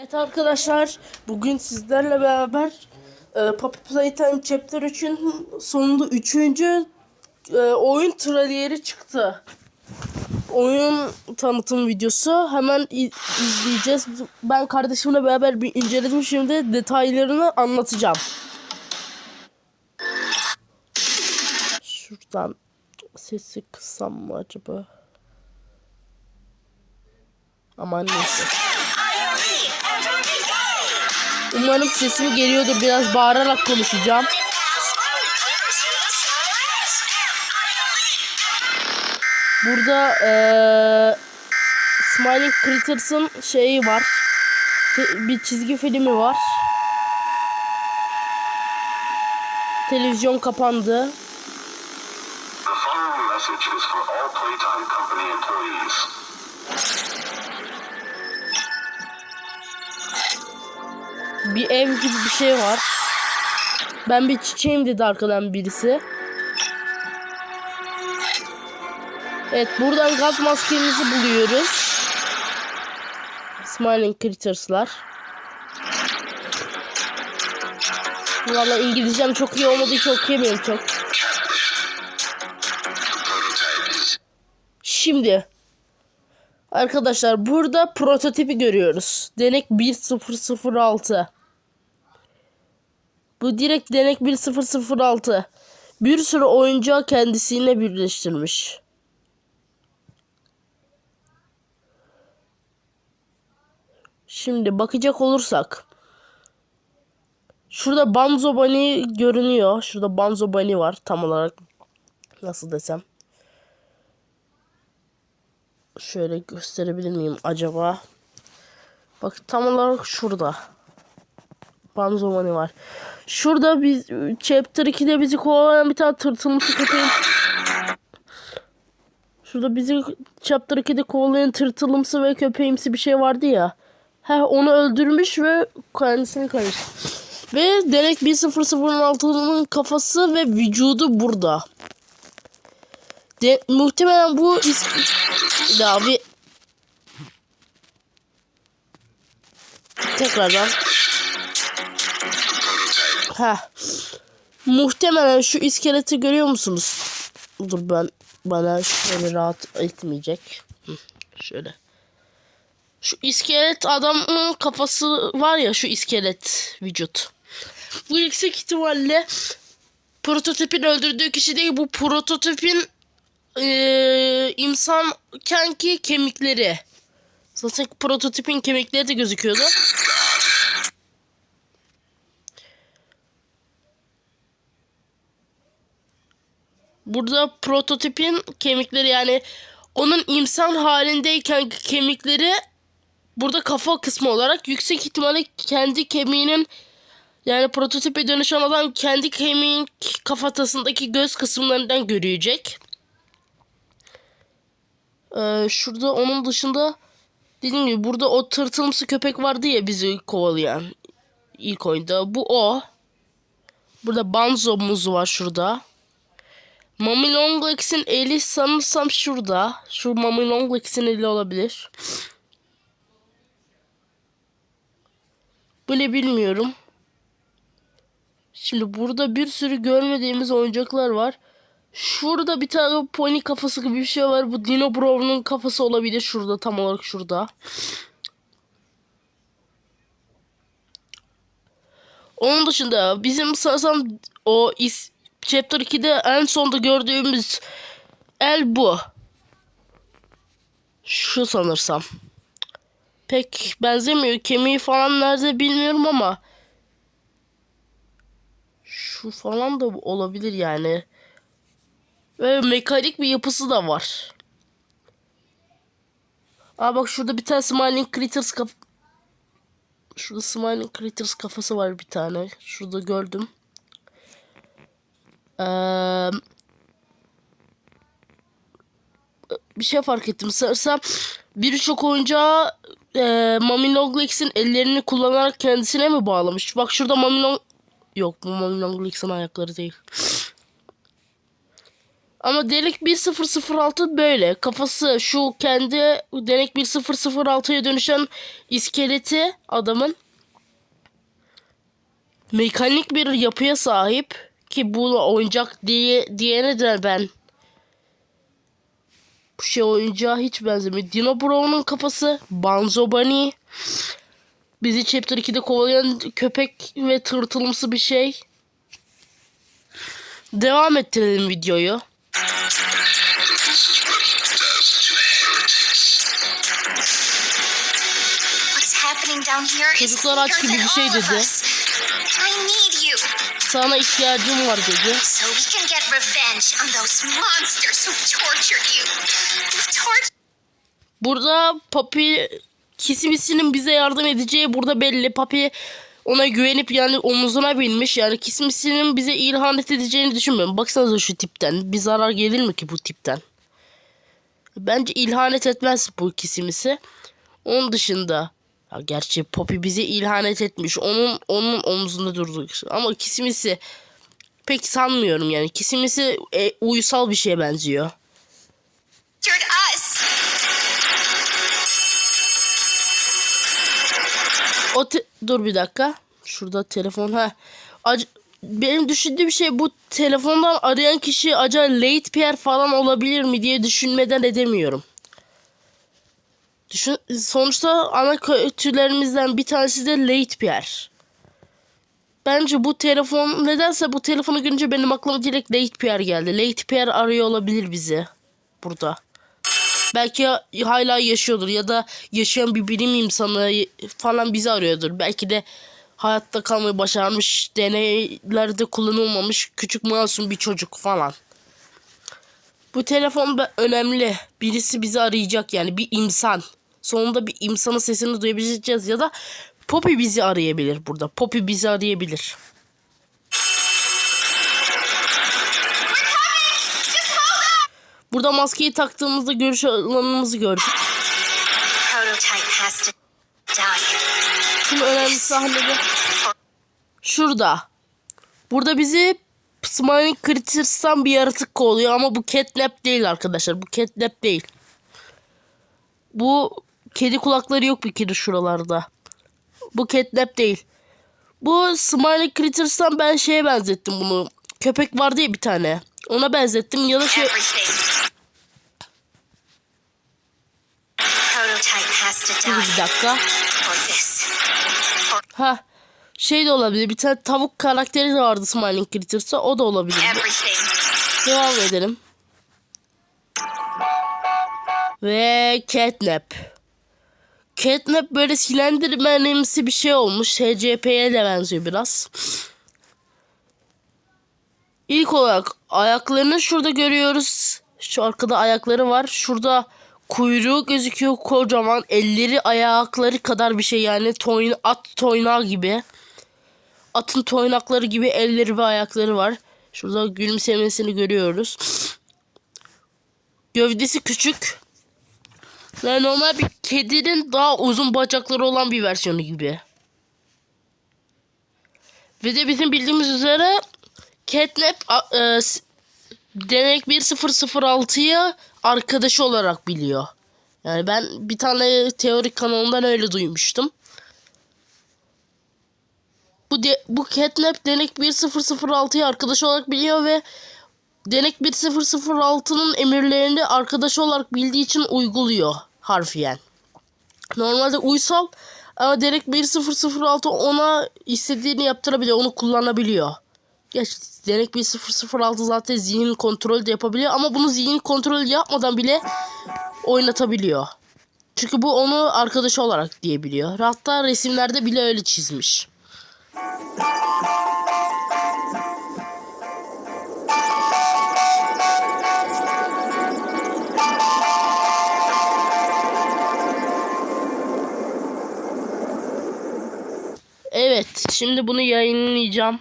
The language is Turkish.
Evet arkadaşlar bugün sizlerle beraber e, Puppy Playtime Chapter 3'ün sonunda 3. E, oyun traileri çıktı. Oyun tanıtım videosu hemen izleyeceğiz. Ben kardeşimle beraber bir inceledim şimdi detaylarını anlatacağım. Şuradan sesi kıssam mı acaba? Aman neyse. Umarım sesim geliyordur. Biraz bağırarak konuşacağım. Burada eee Smiling Critters'ın şeyi var. Bir çizgi filmi var. Televizyon kapandı. The following message is for all Playtime Company employees. Bir ev gibi bir şey var. Ben bir çiçeğim dedi arkadan birisi. Evet buradan gaz maskemizi buluyoruz. Smiling Critters'lar. Valla İngilizcem çok iyi olmadığı için okuyamıyorum çok. Şimdi arkadaşlar burada prototipi görüyoruz. Denek 1006. Bu direkt Denek 1006. Bir sürü oyuncağı kendisiyle birleştirmiş. Şimdi bakacak olursak. Şurada Banzo Bunny görünüyor. Şurada Banzo Bunny var tam olarak. Nasıl desem. Şöyle gösterebilir miyim acaba? Bak tam olarak şurada. Banzo Bunny var. Şurada biz Chapter 2'de bizi kovalayan bir tane tırtılmışı köpeğin Şurada bizi Chapter 2'de kovalayan tırtılımsı ve köpeğimsi bir şey vardı ya. He onu öldürmüş ve kendisini karış. Ve Denek 1006'nın kafası ve vücudu burada. De, muhtemelen bu is ya bir tekrardan ha muhtemelen şu iskeleti görüyor musunuz? Dur ben bana şöyle rahat etmeyecek. Şöyle. Şu iskelet adamın kafası var ya şu iskelet vücut. Bu yüksek ihtimalle prototipin öldürdüğü kişi değil bu prototipin eee insan kenki kemikleri. Zaten prototipin kemikleri de gözüküyordu. Burada prototipin kemikleri yani onun insan halindeyken kemikleri burada kafa kısmı olarak yüksek ihtimalle kendi kemiğinin yani prototipe dönüşen adam kendi kemiğin kafatasındaki göz kısımlarından görüyecek. Ee, şurada onun dışında dediğim gibi burada o tırtılımsı köpek vardı ya bizi kovalayan ilk oyunda. Bu o. Burada Banzo'muz var şurada. Mami Longlegs'in eli sanırsam şurada. Şu Mami Longlegs'in eli olabilir. Ne bilmiyorum. Şimdi burada bir sürü görmediğimiz oyuncaklar var. Şurada bir tane pony kafası gibi bir şey var. Bu Dino Brown'un kafası olabilir. Şurada tam olarak şurada. Onun dışında bizim sanırsam o is Chapter 2'de en sonda gördüğümüz el bu. Şu sanırsam. Pek benzemiyor. Kemiği falan nerede bilmiyorum ama şu falan da olabilir yani. Ve mekanik bir yapısı da var. Aa bak şurada bir tane Smiling Critters kaf... Şurada Smiling Critters kafası var bir tane. Şurada gördüm. Ee, bir şey fark ettim. Sanırsam birçok oyuncağı e, Mami Longlex'in ellerini kullanarak kendisine mi bağlamış? Bak şurada Mami Long... Yok bu Mami Longlex'in ayakları değil. Ama Denek 1006 böyle. Kafası şu kendi Denek 1006'ya dönüşen iskeleti adamın mekanik bir yapıya sahip ki bu oyuncak diye diyene de ben bu şey oyuncağa hiç benzemiyor. Dino Brown'un kafası Banzo Bunny bizi Chapter 2'de kovalayan köpek ve tırtılımsı bir şey. Devam ettirelim videoyu. Çocuklar aç gibi bir şey dedi. Sana ihtiyacım var dedi. so we can get revenge on those monsters who tortured you. Tortured Burada Papi Kisimisinin bize yardım edeceği burada belli. Papi ona güvenip yani omuzuna binmiş. Yani Kisimisinin bize ihanet edeceğini düşünmüyorum. Baksanıza şu tipten. Bir zarar gelir mi ki bu tipten? Bence ihanet etmez bu Kisimisi. Onun dışında ya gerçi Poppy bize ihanet etmiş. Onun onun omzunda durduk. Ama Kisimisi pek sanmıyorum yani. Kisimisi e, uysal bir şeye benziyor. O te- dur bir dakika. Şurada telefon ha. Ac- benim düşündüğüm şey bu telefondan arayan kişi acaba Late Pierre falan olabilir mi diye düşünmeden edemiyorum. Düşün sonuçta ana kötülerimizden bir tanesi de Late Pierre. Bence bu telefon nedense bu telefonu görünce benim aklıma direkt Late Pierre geldi. Late Pierre arıyor olabilir bizi burada. Belki hala yaşıyordur ya da yaşayan bir bilim insanı falan bizi arıyordur. Belki de hayatta kalmayı başarmış, deneylerde kullanılmamış küçük masum bir çocuk falan. Bu telefon önemli. Birisi bizi arayacak yani bir insan. Sonunda bir insanın sesini duyabileceğiz ya da Poppy bizi arayabilir burada. Poppy bizi arayabilir. Burada maskeyi taktığımızda görüş alanımızı gördük. Şimdi önemli sahnede. Şurada. Burada bizi Smiling Creatures'tan bir yaratık kovalıyor ama bu catnap değil arkadaşlar. Bu catnap değil. Bu kedi kulakları yok bir kere şuralarda. Bu catnap değil. Bu Smiling Creatures'tan ben şeye benzettim bunu. Köpek var diye bir tane. Ona benzettim ya da şey... Dur bir dakika. Ha şey de olabilir. Bir tane tavuk karakteri de vardı Smiling Creatures'ta. O da olabilir. Devam edelim. Ve Catnap. Catnap böyle Slenderman'imsi bir şey olmuş. SCP'ye de benziyor biraz. İlk olarak ayaklarını şurada görüyoruz. Şu arkada ayakları var. Şurada kuyruğu gözüküyor kocaman. Elleri ayakları kadar bir şey yani. Toyn at toynağı gibi. Atın toynakları gibi elleri ve ayakları var. Şurada gülümsemesini görüyoruz. Gövdesi küçük. Ve normal bir kedinin daha uzun bacakları olan bir versiyonu gibi. Ve de bizim bildiğimiz üzere Catnap e, demek 1006'yı arkadaşı olarak biliyor. Yani ben bir tane teorik kanalından öyle duymuştum. Bu de, bu Catnap Denek 1006'yı arkadaş olarak biliyor ve Denek 1006'nın emirlerini arkadaş olarak bildiği için uyguluyor harfiyen. Normalde uysal ama Denek 1006 ona istediğini yaptırabiliyor, onu kullanabiliyor. Geç Denek 1006 zaten zihin kontrolü de yapabiliyor ama bunu zihin kontrolü yapmadan bile oynatabiliyor. Çünkü bu onu arkadaşı olarak diyebiliyor. Hatta resimlerde bile öyle çizmiş. Şimdi bunu yayınlayacağım.